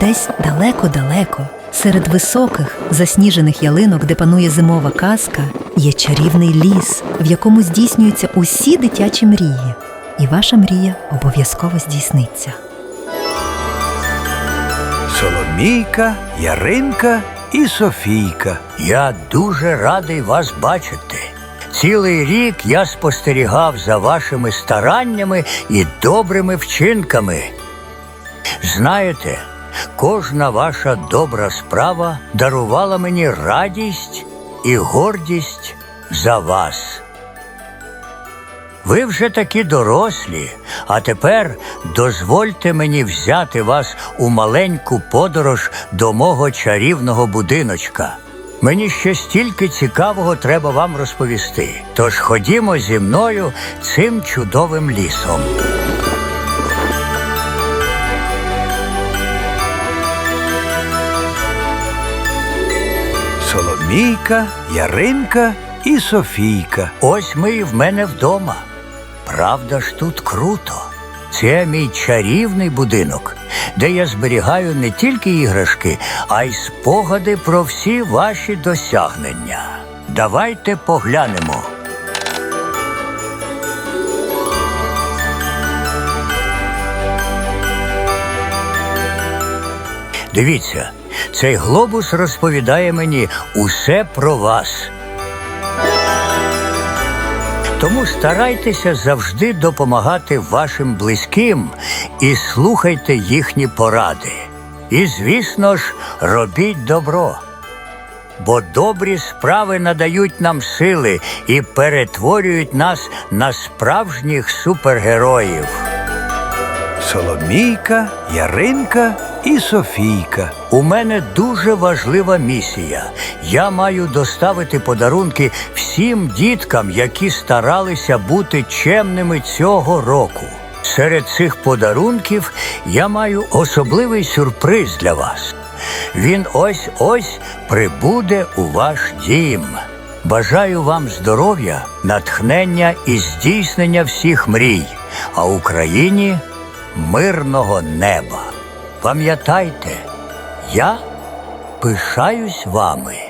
Десь далеко-далеко, серед високих засніжених ялинок, де панує зимова казка, є чарівний ліс, в якому здійснюються усі дитячі мрії. І ваша мрія обов'язково здійсниться. Соломійка, Яринка і Софійка. Я дуже радий вас бачити. Цілий рік я спостерігав за вашими стараннями і добрими вчинками. Знаєте, кожна ваша добра справа дарувала мені радість і гордість за вас. Ви вже такі дорослі, а тепер дозвольте мені взяти вас у маленьку подорож до мого чарівного будиночка. Мені ще стільки цікавого треба вам розповісти. Тож ходімо зі мною цим чудовим лісом. Соломійка, Яринка і Софійка. Ось ми і в мене вдома. Правда ж тут круто. Це мій чарівний будинок, де я зберігаю не тільки іграшки, а й спогади про всі ваші досягнення. Давайте поглянемо. Дивіться, цей глобус розповідає мені усе про вас. Тому старайтеся завжди допомагати вашим близьким і слухайте їхні поради. І, звісно ж, робіть добро. Бо добрі справи надають нам сили і перетворюють нас на справжніх супергероїв. Соломійка, Яринка і Софійка. У мене дуже важлива місія. Я маю доставити подарунки всім діткам, які старалися бути чемними цього року. Серед цих подарунків я маю особливий сюрприз для вас. Він ось ось прибуде у ваш дім. Бажаю вам здоров'я, натхнення і здійснення всіх мрій, а Україні мирного неба. Пам'ятайте, я пишаюсь вами.